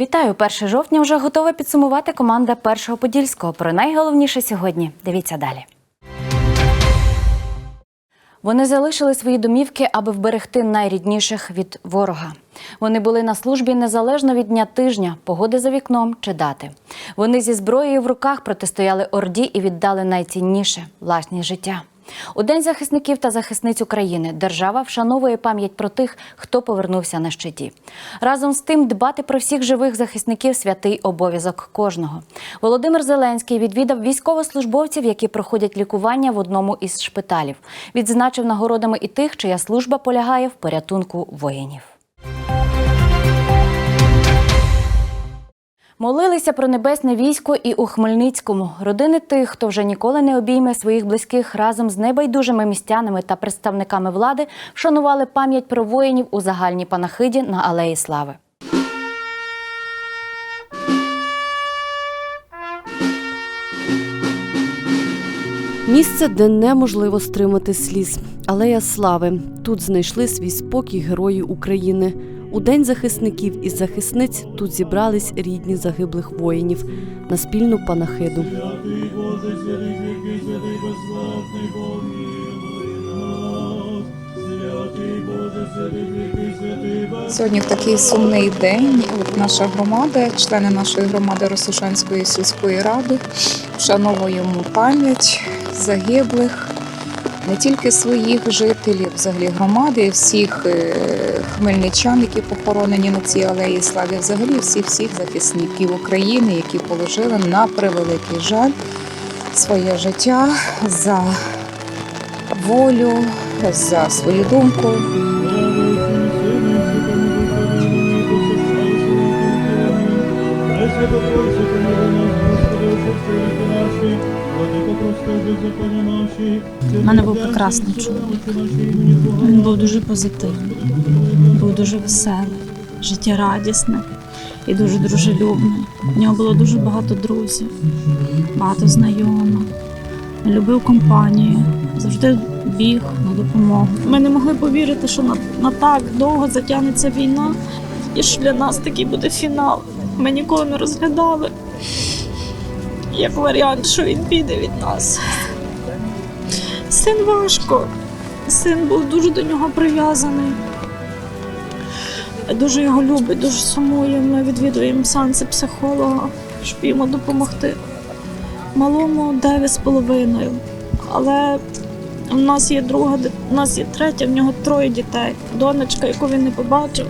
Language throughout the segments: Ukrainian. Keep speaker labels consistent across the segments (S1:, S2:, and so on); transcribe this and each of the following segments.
S1: Вітаю! 1 жовтня вже готова підсумувати команда першого подільського. Про найголовніше сьогодні. Дивіться далі. Вони залишили свої домівки, аби вберегти найрідніших від ворога. Вони були на службі незалежно від дня тижня, погоди за вікном чи дати. Вони зі зброєю в руках протистояли орді і віддали найцінніше власні життя. У День захисників та захисниць України держава вшановує пам'ять про тих, хто повернувся на щиті. Разом з тим дбати про всіх живих захисників святий обов'язок кожного. Володимир Зеленський відвідав військовослужбовців, які проходять лікування в одному із шпиталів. Відзначив нагородами і тих, чия служба полягає в порятунку воїнів. Молилися про небесне військо і у Хмельницькому. Родини тих, хто вже ніколи не обійме своїх близьких разом з небайдужими містянами та представниками влади, вшанували пам'ять про воїнів у загальній панахиді на Алеї Слави.
S2: Місце, де неможливо стримати сліз. Алея слави. Тут знайшли свій спокій герої України. У день захисників і захисниць тут зібрались рідні загиблих воїнів на спільну панахиду.
S3: Сьогодні такий сумний день. От наша громада, члени нашої громади Росошанської сільської ради, вшановуємо пам'ять загиблих не тільки своїх жителів, взагалі громади, всіх е, хмельничан, які похоронені на цій алеї слави, взагалі всіх всіх захисників України, які положили на превеликий жаль своє життя за волю, за свою думку.
S4: У
S5: мене був прекрасний чоловік. Він був дуже позитивний, був дуже веселий, життєрадісний і дуже дружелюбний. У нього було дуже багато друзів, багато знайомих. Любив компанію, завжди біг на допомогу. Ми не могли повірити, що на, на так довго затягнеться війна, і що для нас такий буде фінал. Ми ніколи не розглядали як варіант, що він піде від нас. Син важко. Син був дуже до нього прив'язаний. Дуже його любить, дуже сумує. Ми відвідуємо сеанси психолога, щоб йому допомогти. Малому 9 з половиною. Але в нас є друга, в нас є третя, в нього троє дітей. Донечка, яку він не побачив.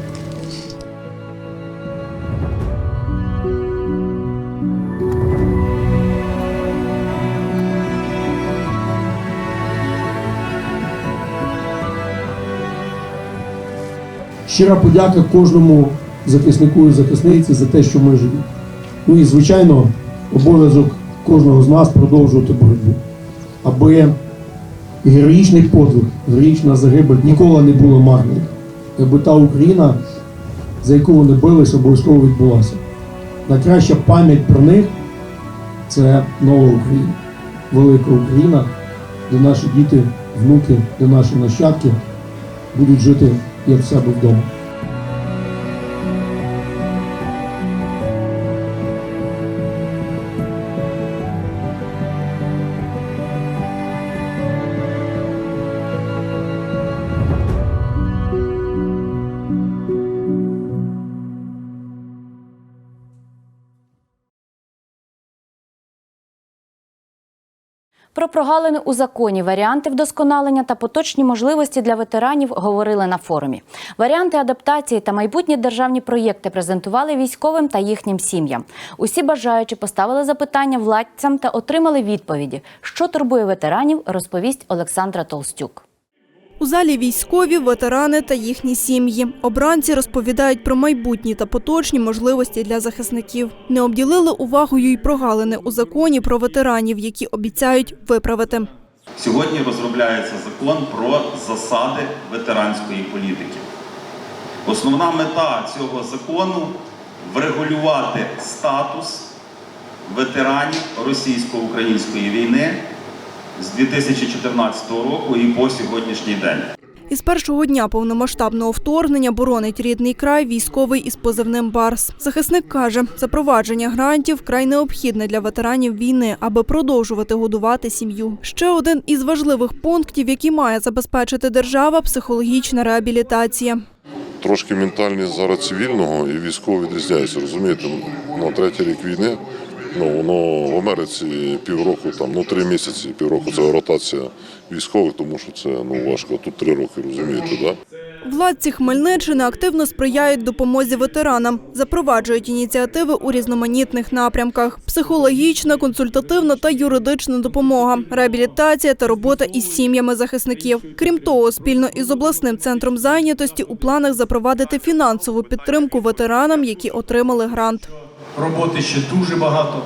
S6: Щира подяка кожному захиснику і захисниці за те, що ми живі. Ну і, звичайно, обов'язок кожного з нас продовжувати боротьбу, аби героїчний подвиг, героїчна загибель ніколи не була марною. Аби та Україна, за яку вони билися, обов'язково відбулася. Найкраща пам'ять про них це нова Україна, велика Україна, де наші діти, внуки, де наші нащадки будуть жити як в
S1: Про прогалини у законі, варіанти вдосконалення та поточні можливості для ветеранів говорили на форумі. Варіанти адаптації та майбутні державні проєкти презентували військовим та їхнім сім'ям. Усі бажаючі поставили запитання владцям та отримали відповіді. Що турбує ветеранів, розповість Олександра Толстюк.
S7: У залі військові, ветерани та їхні сім'ї. Обранці розповідають про майбутні та поточні можливості для захисників. Не обділили увагою й прогалини у законі про ветеранів, які обіцяють виправити.
S8: Сьогодні розробляється закон про засади ветеранської політики. Основна мета цього закону врегулювати статус ветеранів російсько-української війни з 2014 року і по сьогоднішній день.
S9: Із першого дня повномасштабного вторгнення боронить рідний край військовий із позивним Барс. Захисник каже, запровадження грантів вкрай необхідне для ветеранів війни, аби продовжувати годувати сім'ю. Ще один із важливих пунктів, які має забезпечити держава психологічна реабілітація.
S10: Трошки ментальність зараз цивільного і військового відрізняється, розумієте? Ну, третій рік війни, ну, воно в Америці півроку, там, ну, три місяці, півроку це ротація військових, тому що це ну, важко. Тут три роки, розумієте, да?
S9: Владці Хмельниччини активно сприяють допомозі ветеранам, запроваджують ініціативи у різноманітних напрямках: психологічна, консультативна та юридична допомога, реабілітація та робота із сім'ями захисників. Крім того, спільно із обласним центром зайнятості у планах запровадити фінансову підтримку ветеранам, які отримали грант.
S11: Роботи ще дуже багато,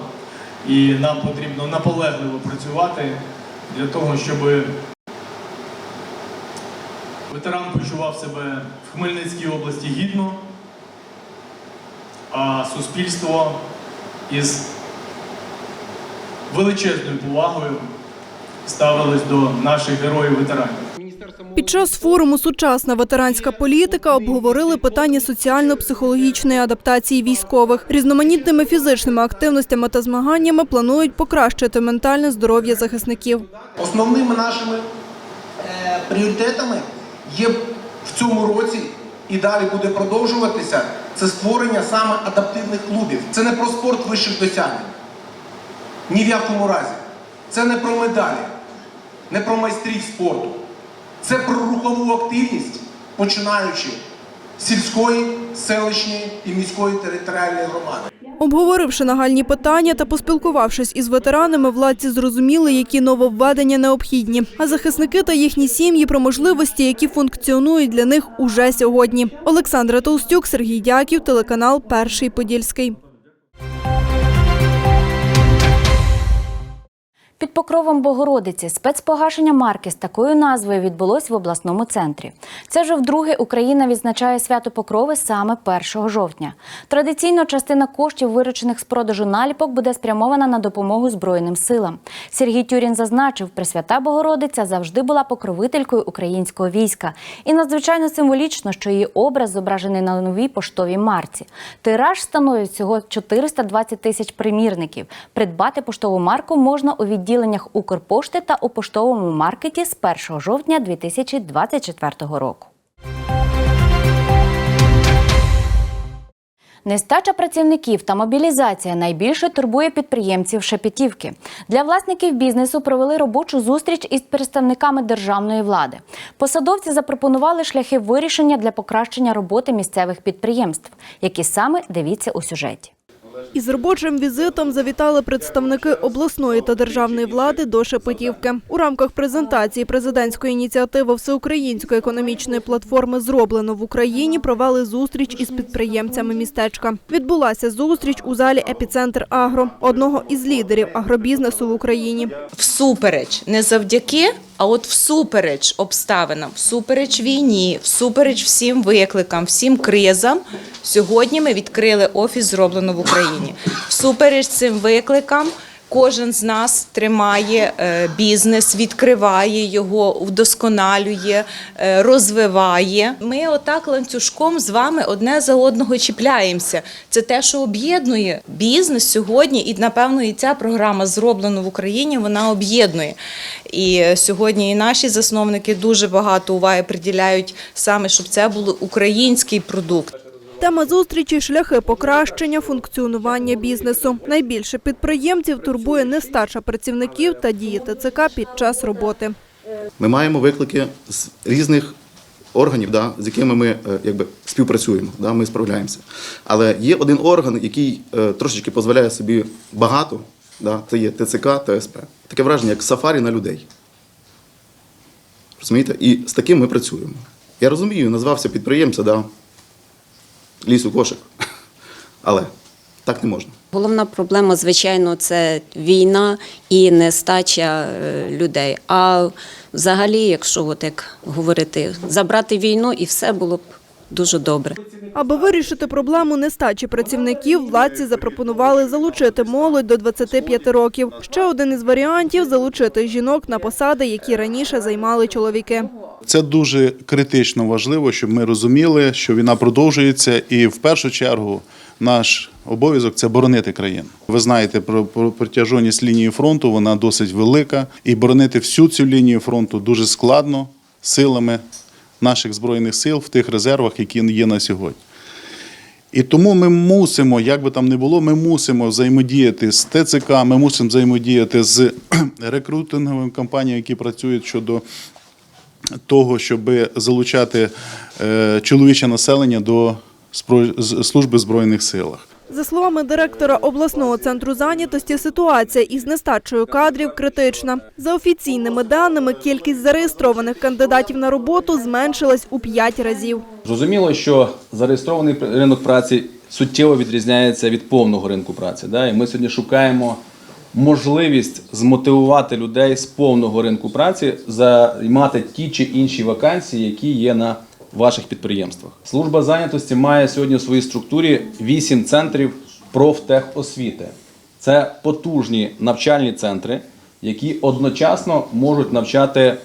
S11: і нам потрібно наполегливо працювати для того, щоб ветеран почував себе в Хмельницькій області гідно, а суспільство із величезною повагою ставилось до наших героїв-ветеранів.
S9: Під час форуму Сучасна ветеранська політика обговорили питання соціально-психологічної адаптації військових. Різноманітними фізичними активностями та змаганнями планують покращити ментальне здоров'я захисників.
S12: Основними нашими е, пріоритетами є в цьому році і далі буде продовжуватися це створення саме адаптивних клубів. Це не про спорт вищих досягнень. Ні в якому разі. Це не про медалі, не про майстрів спорту. Це про рухову активність, починаючи сільської, селищної і міської територіальної громади.
S9: Обговоривши нагальні питання та поспілкувавшись із ветеранами, владці зрозуміли, які нововведення необхідні. А захисники та їхні сім'ї про можливості, які функціонують для них уже сьогодні. Олександра Толстюк, Сергій Дяків, телеканал Перший Подільський.
S1: Під покровом Богородиці спецпогашення марки з такою назвою відбулось в обласному центрі. Це вже вдруге Україна відзначає свято Покрови саме 1 жовтня. Традиційно частина коштів, виручених з продажу наліпок, буде спрямована на допомогу Збройним силам. Сергій Тюрін зазначив, Пресвята Богородиця завжди була покровителькою українського війська. І надзвичайно символічно, що її образ зображений на новій поштовій марці. Тираж становить всього 420 тисяч примірників. Придбати поштову марку можна у відділеннях Укрпошти та у поштовому маркеті з 1 жовтня 2024 року. Нестача працівників та мобілізація найбільше турбує підприємців Шепетівки. Для власників бізнесу провели робочу зустріч із представниками державної влади. Посадовці запропонували шляхи вирішення для покращення роботи місцевих підприємств, які саме дивіться у сюжеті.
S9: Із робочим візитом завітали представники обласної та державної влади до Шепетівки. У рамках презентації президентської ініціативи Всеукраїнської економічної платформи Зроблено в Україні провели зустріч із підприємцями містечка. Відбулася зустріч у залі Епіцентр Агро, одного із лідерів агробізнесу в Україні.
S13: всупереч, не завдяки, а от всупереч обставинам, всупереч війні, всупереч всім викликам, всім кризам. Сьогодні ми відкрили офіс зроблено в Україні. Всупереч цим викликам. Кожен з нас тримає е, бізнес, відкриває його, вдосконалює, е, розвиває. Ми отак ланцюжком з вами одне за одного чіпляємося. Це те, що об'єднує бізнес сьогодні, і напевно і ця програма зроблена в Україні. Вона об'єднує. І сьогодні і наші засновники дуже багато уваги приділяють саме, щоб це був український продукт.
S9: Тема зустрічі шляхи покращення функціонування бізнесу. Найбільше підприємців турбує нестача працівників та дії ТЦК під час роботи.
S14: Ми маємо виклики з різних органів, з якими ми е, якби, співпрацюємо, ми справляємося. Але є один орган, який е, трошечки дозволяє собі багато, це є ТЦК та СП. Таке враження, як сафарі на людей. Розумієте? І з таким ми працюємо. Я розумію, назвався підприємця, лісу кошик. Але так не можна.
S15: Головна проблема, звичайно, це війна і нестача е, людей. А взагалі, якщо от як говорити, забрати війну і все було б дуже добре.
S9: Аби вирішити проблему нестачі працівників, владці запропонували залучити молодь до 25 років. Ще один із варіантів залучити жінок на посади, які раніше займали чоловіки.
S16: Це дуже критично важливо, щоб ми розуміли, що війна продовжується, і в першу чергу наш обов'язок це боронити країну. Ви знаєте про про протяжність лінії фронту, вона досить велика, і боронити всю цю лінію фронту дуже складно силами наших збройних сил в тих резервах, які є на сьогодні. І тому ми мусимо, як би там не було, ми мусимо взаємодіяти з ТЦК, ми мусимо взаємодіяти з рекрутинговими компаніями, які працюють щодо того, щоб залучати е, чоловіче населення до служби в Збройних силах.
S7: За словами директора обласного центру зайнятості, ситуація із нестачею кадрів критична. За офіційними даними, кількість зареєстрованих кандидатів на роботу зменшилась у п'ять разів.
S10: Зрозуміло, що зареєстрований ринок праці суттєво відрізняється від повного ринку праці. І ми сьогодні шукаємо можливість змотивувати людей з повного ринку праці займати ті чи інші вакансії, які є на ваших підприємствах. Служба зайнятості має сьогодні у своїй структурі 8 центрів профтехосвіти. Це потужні навчальні центри, які одночасно можуть навчати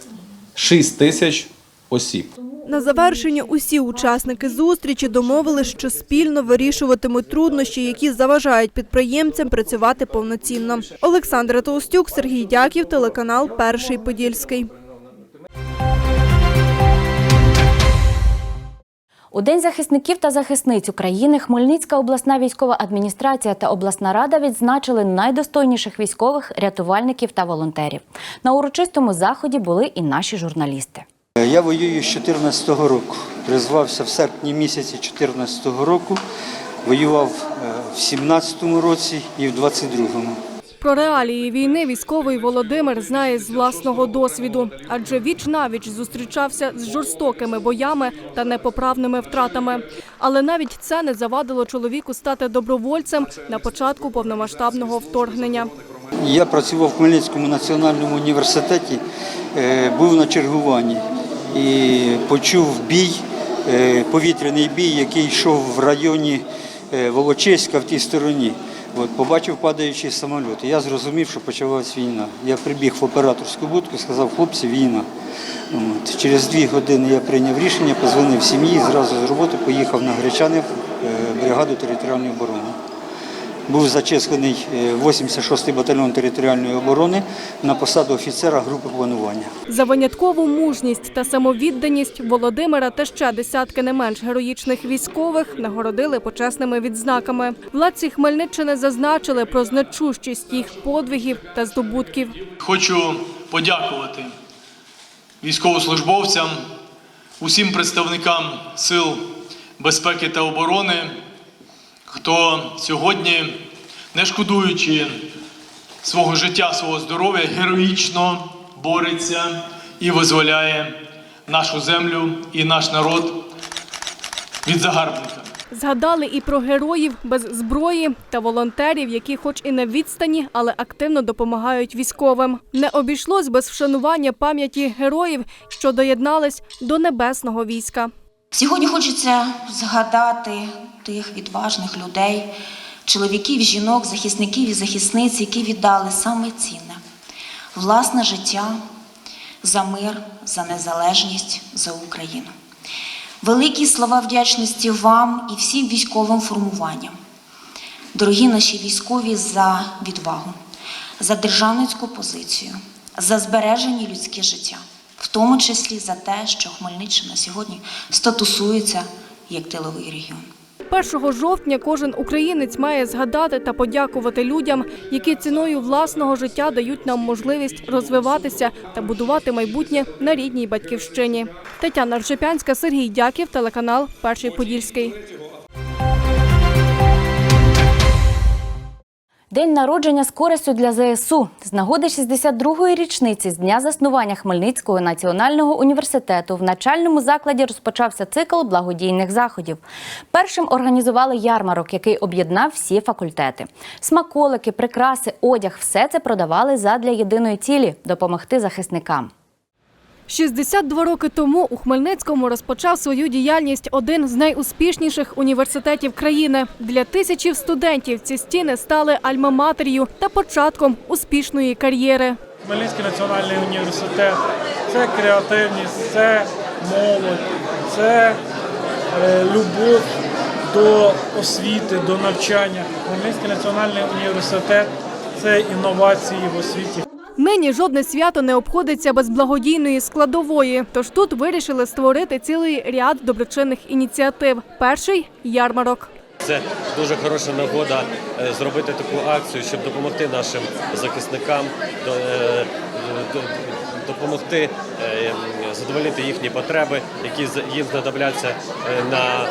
S10: 6 тисяч осіб.
S7: На завершення усі учасники зустрічі домовились, що спільно вирішуватимуть труднощі, які заважають підприємцям працювати повноцінно. Олександра Толстюк, Сергій Дяків, телеканал Перший Подільський.
S1: У День захисників та захисниць України Хмельницька обласна військова адміністрація та обласна рада відзначили найдостойніших військових, рятувальників та волонтерів. На урочистому заході були і наші журналісти.
S17: Я воюю з 2014 року. Призвався в серпні місяці 2014 року. Воював е, в 2017 році і в 2022.
S7: Про реалії війни військовий Володимир знає з власного досвіду, адже віч навіч зустрічався з жорстокими боями та непоправними втратами. Але навіть це не завадило чоловіку стати добровольцем на початку повномасштабного вторгнення.
S17: Я працював в Хмельницькому національному університеті, е, був на чергуванні і почув бій, е, повітряний бій, який йшов в районі е, Волочиська в тій стороні. От, побачив падаючий самоліт. І я зрозумів, що почалась війна. Я прибіг в операторську будку, сказав, хлопці, війна. От. Через дві години я прийняв рішення, позвонив сім'ї, зразу з роботи поїхав на Гречани в е, бригаду територіальної оборони. Був зачислений е, 86-й батальйон територіальної оборони на посаду офіцера групи планування.
S7: За виняткову мужність та самовідданість Володимира та ще десятки не менш героїчних військових нагородили почесними відзнаками. Владці Хмельниччини зазначили про значущість їх подвигів та здобутків.
S11: Хочу подякувати військовослужбовцям, усім представникам сил безпеки та оборони, хто сьогодні, не шкодуючи свого життя, свого здоров'я, героїчно бореться і визволяє нашу землю і наш народ від загарбника.
S7: Згадали і про героїв без зброї та волонтерів, які, хоч і на відстані, але активно допомагають військовим. Не обійшлось без вшанування пам'яті героїв, що доєднались до небесного війська.
S18: Сьогодні хочеться згадати тих відважних людей, чоловіків, жінок, захисників і захисниць, які віддали саме цінне власне життя за мир, за незалежність, за Україну. Великі слова вдячності вам і всім військовим формуванням. Дорогі наші військові, за відвагу, за державницьку позицію, за збережені людське життя, в тому числі за те, що Хмельниччина сьогодні статусується як тиловий регіон.
S7: 1 жовтня кожен українець має згадати та подякувати людям, які ціною власного життя дають нам можливість розвиватися та будувати майбутнє на рідній батьківщині. Тетяна Ржепянська, Сергій Дяків, телеканал Перший Подільський.
S1: День народження з користю для ЗСУ з нагоди 62-ї річниці з дня заснування Хмельницького національного університету в начальному закладі розпочався цикл благодійних заходів. Першим організували ярмарок, який об'єднав всі факультети. Смаколики, прикраси, одяг все це продавали задля єдиної цілі допомогти захисникам.
S7: 62 роки тому у Хмельницькому розпочав свою діяльність один з найуспішніших університетів країни. Для тисячів студентів ці стіни стали альма-матер'ю та початком успішної кар'єри.
S4: Хмельницький національний університет це креативність, це молодь, це е, любов до освіти, до навчання. Хмельницький національний університет це інновації в освіті.
S7: Нині жодне свято не обходиться без благодійної складової. Тож тут вирішили створити цілий ряд доброчинних ініціатив. Перший ярмарок.
S19: Це дуже хороша нагода е, зробити таку акцію, щоб допомогти нашим захисникам, е, допомогти е, задовольнити їхні потреби, які їм знадобляться на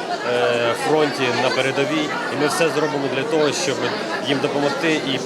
S19: фронті, на передовій. І ми все зробимо для того, щоб їм допомогти і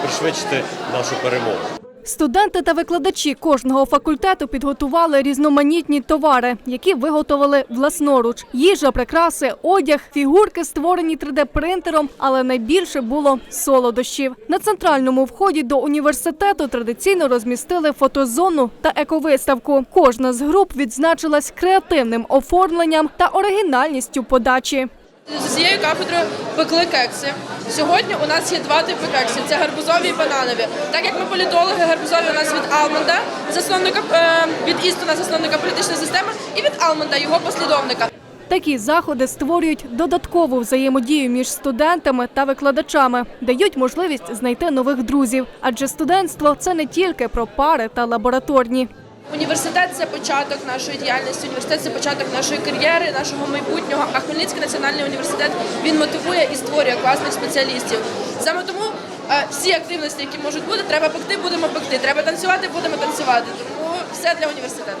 S19: пришвидшити нашу перемогу.
S7: Студенти та викладачі кожного факультету підготували різноманітні товари, які виготовили власноруч. Їжа, прикраси, одяг, фігурки створені 3D-принтером, але найбільше було солодощів. На центральному вході до університету традиційно розмістили фотозону та ековиставку. Кожна з груп відзначилась креативним оформленням та оригінальністю подачі.
S20: З цією кафедрою пекли кекси. Сьогодні у нас є два типи кексів: це гарбузові і бананові. Так як ми політологи, гарбузові у нас від Алмонда, засновника е, від Істона, засновника політичної системи, і від Алмонда, його послідовника.
S7: Такі заходи створюють додаткову взаємодію між студентами та викладачами, дають можливість знайти нових друзів. Адже студентство це не тільки про пари та лабораторні.
S20: Університет це початок нашої діяльності. Університет це початок нашої кар'єри, нашого майбутнього. А Хмельницький національний університет він мотивує і створює класних спеціалістів. Саме тому е, всі активності, які можуть бути, треба пекти, будемо пекти. Треба танцювати, будемо танцювати. Тому все для університету.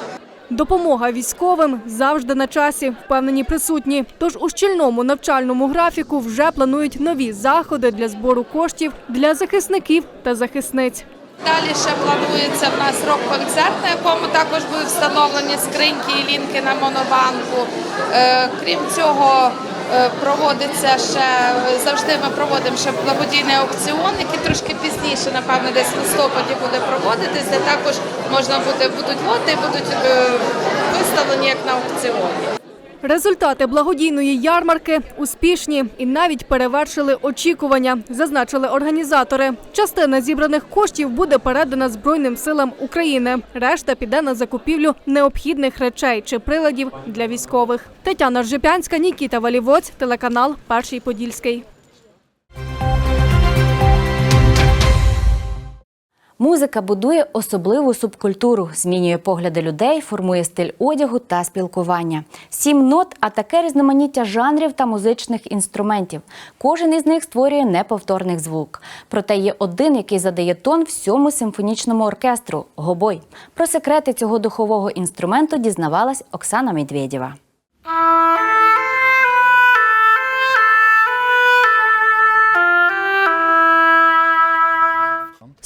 S7: Допомога військовим завжди на часі, впевнені присутні. Тож у щільному навчальному графіку вже планують нові заходи для збору коштів для захисників та захисниць.
S21: Далі ще планується в нас рок-концерт, на якому також будуть встановлені скриньки і лінки на монобанку. Е, Крім цього, е, проводиться ще завжди ми проводимо ще благодійний аукціон, який трошки пізніше, напевно, десь в листопаді буде проводитись, де також можна буде будуть лоти, будуть е, виставлені як на аукціоні.
S7: Результати благодійної ярмарки успішні і навіть перевершили очікування, зазначили організатори. Частина зібраних коштів буде передана Збройним силам України. Решта піде на закупівлю необхідних речей чи приладів для військових. Тетяна Ржепянська, Нікіта Валівоць, телеканал Перший Подільський.
S1: Музика будує особливу субкультуру, змінює погляди людей, формує стиль одягу та спілкування. Сім нот, а таке різноманіття жанрів та музичних інструментів. Кожен із них створює неповторний звук. Проте є один, який задає тон всьому симфонічному оркестру гобой. Про секрети цього духового інструменту дізнавалась Оксана Медведєва.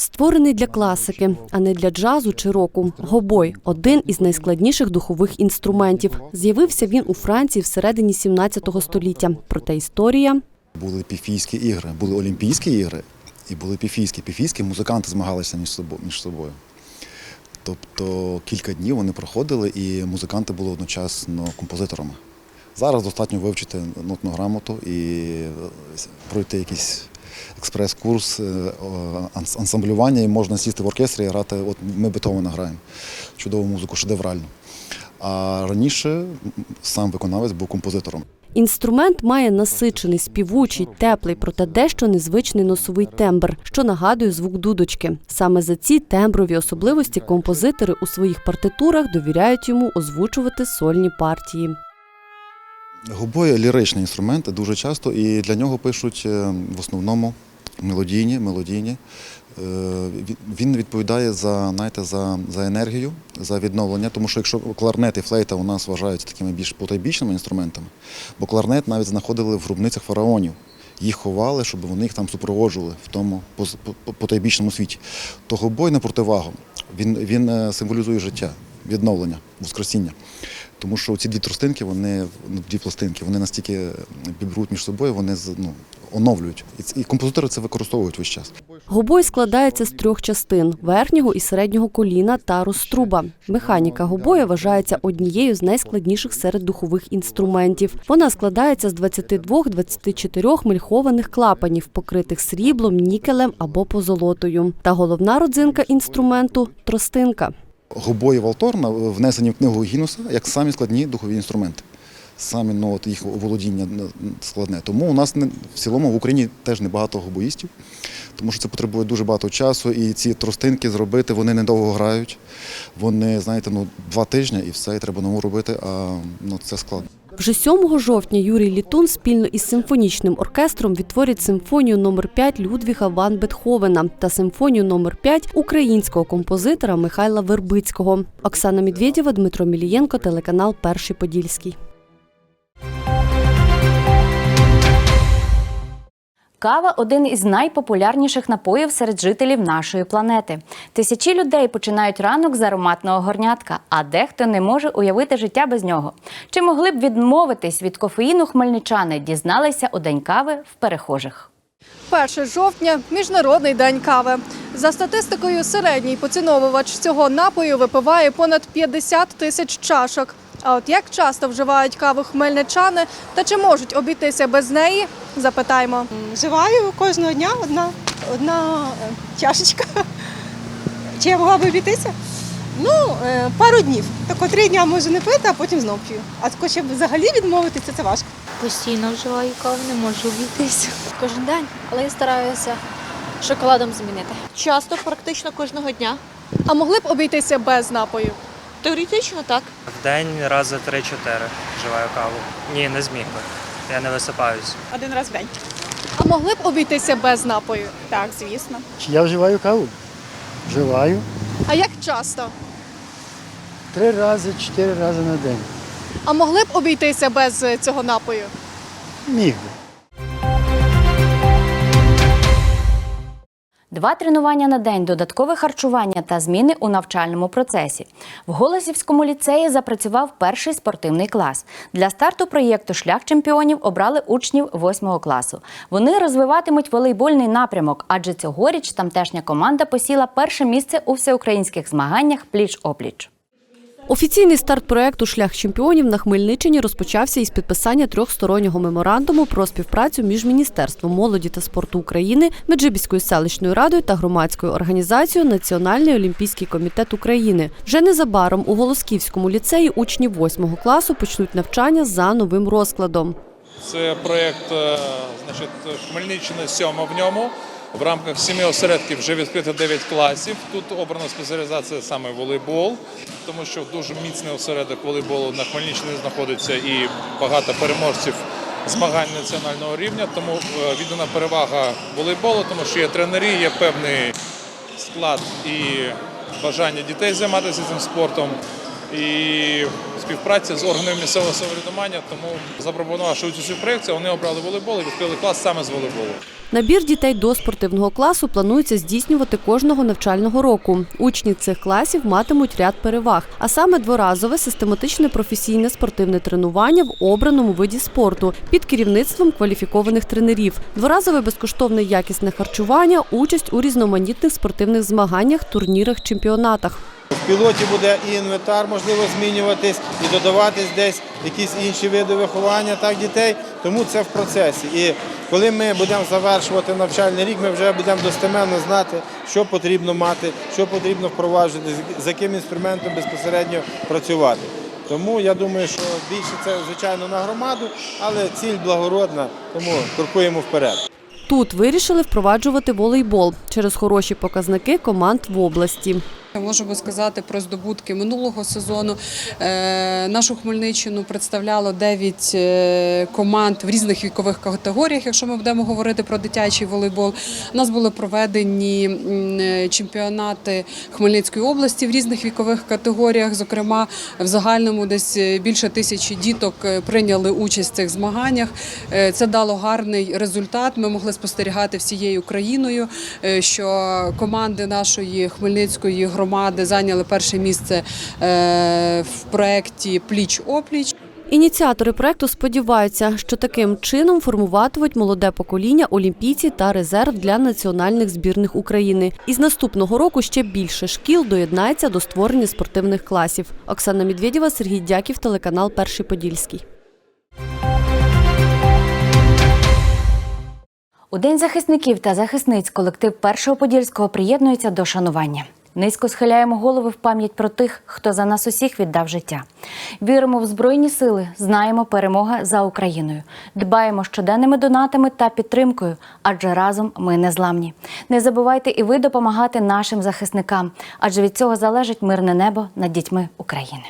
S2: Створений для класики, а не для джазу чи року. Гобой один із найскладніших духових інструментів. З'явився він у Франції всередині 17 століття. Проте історія
S22: Були піфійські ігри, були Олімпійські ігри і були піфійські. Піфійські музиканти змагалися між собою. Між собою. Тобто кілька днів вони проходили, і музиканти були одночасно композиторами. Зараз достатньо вивчити нотну грамоту і пройти якийсь експрес-курс е, ансамблювання, і можна сісти в оркестрі і грати. От ми Бетховена граємо. Чудову музику, шедевральну. А раніше сам виконавець був композитором.
S2: інструмент має насичений, співучий, теплий, проте дещо незвичний носовий тембр, що нагадує звук дудочки. Саме за ці темброві особливості композитори у своїх партитурах довіряють йому озвучувати сольні партії.
S22: Гобой ліричний інструмент дуже часто, і для нього пишуть е, в основному мелодійні. мелодійні. Е, він- відповідає за, знаєте, за, за енергію, за відновлення, тому що якщо кларнет і флейта у нас вважаються такими більш потайбічними інструментами, бо кларнет навіть знаходили в гробницях фараонів. Їх ховали, щоб вони їх там супроводжували в тому потайбічному світі. То гобой на противагу. Він, він е, символізує життя, відновлення, воскресіння. Тому що ці дві тростинки, вони ну, дві пластинки, вони настільки бібруть між собою, вони ну, оновлюють. І, композитори це використовують весь час.
S2: Гобой складається з трьох частин верхнього і середнього коліна та розтруба. Механіка гобоя вважається однією з найскладніших серед духових інструментів. Вона складається з 22-24 мельхованих клапанів, покритих сріблом, нікелем або позолотою. Та головна родзинка інструменту тростинка.
S22: Гобої Валторна внесені в книгу Гінуса як самі складні духові інструменти. Самі ну, от їх володіння е, складне. Тому у нас не, в цілому в Україні теж небагато гобоїстів, тому що це потребує дуже багато часу. І ці тростинки зробити вони недовго грають. Вони, знаєте, ну два тижні і все, і треба нову робити, а ну, це складно.
S2: Вже 7 жовтня Юрій Літун спільно із симфонічним оркестром відтворять симфонію номер 5 Людвіга Ван Бетховена та симфонію номер 5 українського композитора Михайла Вербицького. Оксана Медведєва, Дмитро Мілієнко, телеканал Перший Подільський.
S1: Кава один із найпопулярніших напоїв серед жителів нашої планети. Тисячі людей починають ранок з ароматного горнятка, а дехто не може уявити життя без нього. Чи могли б відмовитись від кофеїну хмельничани? Дізналися у день кави в перехожих.
S7: 1 жовтня міжнародний день кави. За статистикою, середній поціновувач цього напою випиває понад 50 тисяч чашок. А от як часто вживають каву хмельничани та чи можуть обійтися без неї? Запитаємо.
S23: Вживаю кожного дня одна, одна е, чашечка. Чи я могла б обійтися? Ну, е, пару днів. Так три дня можу не пити, а потім знов п'ю. А тако, щоб взагалі відмовитися, це важко.
S24: Постійно вживаю каву, не можу обійтися. Кожен день, але я стараюся шоколадом змінити.
S23: Часто, практично кожного дня.
S7: А могли б обійтися без напою?
S23: Теоретично так.
S25: В день рази 3-4 вживаю каву. Ні, не зміг би. Я не висипаюсь.
S23: Один раз в день.
S7: А могли б обійтися без напою?
S23: Так, звісно.
S26: Чи я вживаю каву? Вживаю.
S7: А як часто?
S26: Три рази, чотири рази на день.
S7: А могли б обійтися без е, цього напою?
S26: Міг би.
S1: Два тренування на день, додаткове харчування та зміни у навчальному процесі. В Голосівському ліцеї запрацював перший спортивний клас. Для старту проєкту Шлях чемпіонів обрали учнів 8 класу. Вони розвиватимуть волейбольний напрямок, адже цьогоріч тамтешня команда посіла перше місце у всеукраїнських змаганнях пліч-опліч.
S2: Офіційний старт проекту Шлях чемпіонів на Хмельниччині розпочався із підписання трьохстороннього меморандуму про співпрацю між Міністерством молоді та спорту України, Меджибіською селищною радою та громадською організацією Національний олімпійський комітет України. Вже незабаром у Голосківському ліцеї учні 8 класу почнуть навчання за новим розкладом.
S27: Це проєкт е, значить, Хмельниччина сьома в ньому. В рамках семи осередків вже відкрито 9 класів. Тут обрана спеціалізація саме волейбол, тому що дуже міцний осередок волейболу на Хмельниччині знаходиться і багато переможців змагань національного рівня. Тому е, віддана перевага волейболу, тому що є тренері, є певний склад і бажання дітей займатися цим спортом. І співпраця з органами місцевого самоврядування, тому запропонувавши у проєкті, вони обрали волейбол і відкрили клас саме з волейболу.
S2: Набір дітей до спортивного класу планується здійснювати кожного навчального року. Учні цих класів матимуть ряд переваг, а саме дворазове систематичне професійне спортивне тренування в обраному виді спорту під керівництвом кваліфікованих тренерів, дворазове безкоштовне якісне харчування, участь у різноманітних спортивних змаганнях, турнірах, чемпіонатах.
S28: В пілоті буде і інвентар можливо змінюватись, і додаватись десь якісь інші види виховання так дітей. Тому це в процесі. І коли ми будемо завершувати навчальний рік, ми вже будемо достеменно знати, що потрібно мати, що потрібно впроваджувати, з яким інструментом безпосередньо працювати. Тому я думаю, що більше це звичайно на громаду, але ціль благородна, тому крокуємо вперед.
S2: Тут вирішили впроваджувати волейбол через хороші показники команд в області.
S29: Би сказати про здобутки минулого сезону. Е, Нашу Хмельниччину представляло 9 е, команд в різних вікових категоріях. Якщо ми будемо говорити про дитячий волейбол, у нас були проведені е, чемпіонати Хмельницької області в різних вікових категоріях. Зокрема, в загальному десь більше тисячі діток прийняли участь в цих змаганнях. Це дало гарний результат. Ми могли спостерігати всією країною, що команди нашої Хмельницької громади громади зайняли перше місце е, в проєкті Пліч опліч.
S2: Ініціатори проекту сподіваються, що таким чином формуватимуть молоде покоління олімпійці та резерв для національних збірних України. І з наступного року ще більше шкіл доєднається до створення спортивних класів. Оксана Медведєва, Сергій Дяків, телеканал Перший Подільський.
S1: У День захисників та захисниць колектив Першого Подільського приєднується до шанування. Низько схиляємо голови в пам'ять про тих, хто за нас усіх віддав життя. Віримо в збройні сили, знаємо перемога за Україною. Дбаємо щоденними донатами та підтримкою, адже разом ми незламні. Не забувайте і ви допомагати нашим захисникам, адже від цього залежить мирне небо над дітьми України.